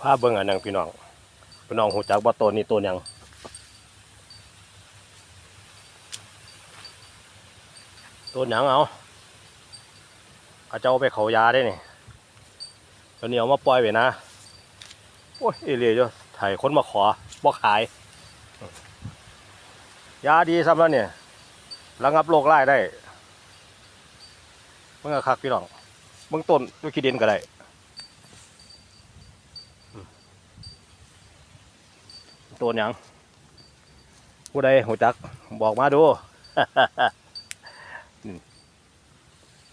พาเบิ่งอันหนึงพี่น้องพี่น้องหูจักว่าต้นนี้ต้นยังต้นหยังเอาเขาเจ้าไปเขายาได้นี่ตอนนี้เอามาปล่อยไว้นะโอ้ยเอเลียจ้ะถ่ายคนมาขอบ่ขาย ยาดีซ้ำแล้วเนี่ยระงับโรคไร้ได้เมื่อคักพี่น้องเบื้องต้นด้วยขี้ดินก็ได้อืม ตัวยังผู้ใดหูจักบอกมาดู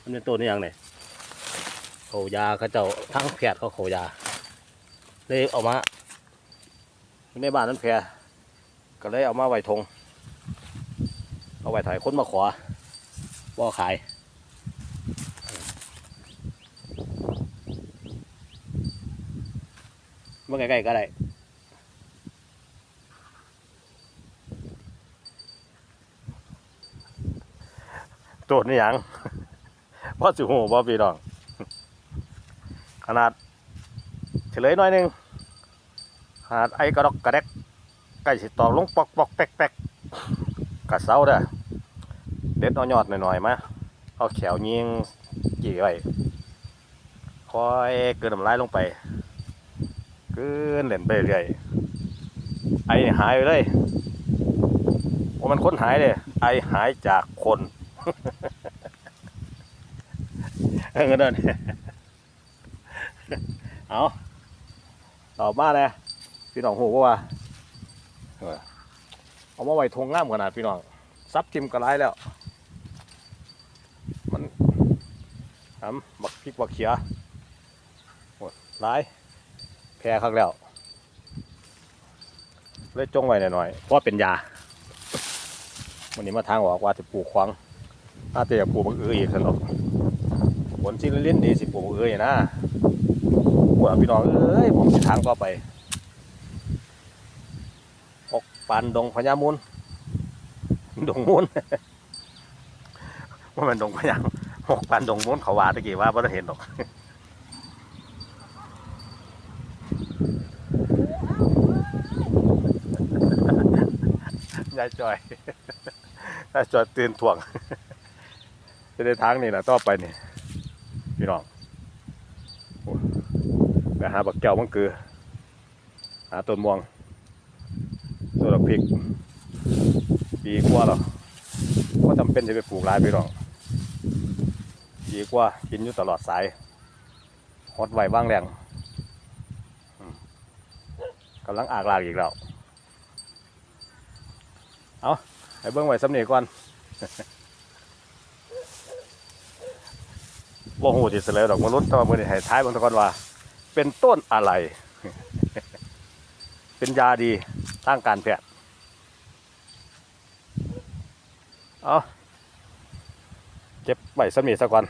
อันเป็นตัวนี้ยังไงเขายาเขาเจ้าทั้งแพทย์เขาเขายาเลยเอามาในบ้านนั้นแพรก็เลยเอามาไว้ทง เอาไว้ถ่ายคนมาขอบ่ขายเมื่อใกล้ก็ได้ โจทย์นี่หยังพ่อสิหูบ่พี่น้อง ขนาดเฉลยหน่อยหนึงขนาดไอ้กระดกกระแดกใกล้สิตอกลงปอกปอกแป๊กแป๊กกะเซาเด้อเด็ดเอายอดหน่อยๆมาเอาแขวยิงจีไว้คอยเกินน้ำลายลงไปเกินเล่นไปเรื่อยไอหายไปเลยว่ามันค้นหายเลยไอหายจากคน เออเงินเดินเอาตอบมาเลยพี่น้องหูว่าเออเอามาไว้ทงง่ามขนาดพี่น้องซับทิมกระไรแล้ว มันทำบักพริกบักเขียโอ้ยร้ายแพ้คักแล้วเลยจงไว้หน่อยๆเพราะเป็นยาวันนี้มาทางออกว่าจะปลูกขวางถ้าจะอยากปลูกบักเอืออีกสนุก ผลสิเล่นดีสิปลูกเอืออยู่นะปวดพี่น้องเอ้ยผมสิทางต่อไปออกปันดงพญามุนดงมูนว่ามันดงพยังหกปันดงมูนเขาว่าตะกี้ว่าบ่ได้เห็นหรอกยายจอยยายจอยตื่นถ่วงจะได้ทางนี่แหละต่อไปนี่ พี่น้องไปหาบักแก้วมังคือ หาต้นม่วงต้นดอกพริก ปีกว่าหรอก็จำเป็นจะไปปลูกหลายพี่น้องปีกว่ากินอยู่ตลอดสายฮอดไหวบ้างแรงกำลังอากลากอีกแล้ว เอาให้เบิ้งไว้สำเนีก่อน บ่หูที่เสลยดอกมนุษย์แต่ว่ามือนี้ให้ท้ายบางตะกอนว่า เป็นต้นอะไร เป็นยาดีทางการแพทย์เอาเก็บไว้สำนีซะก่อน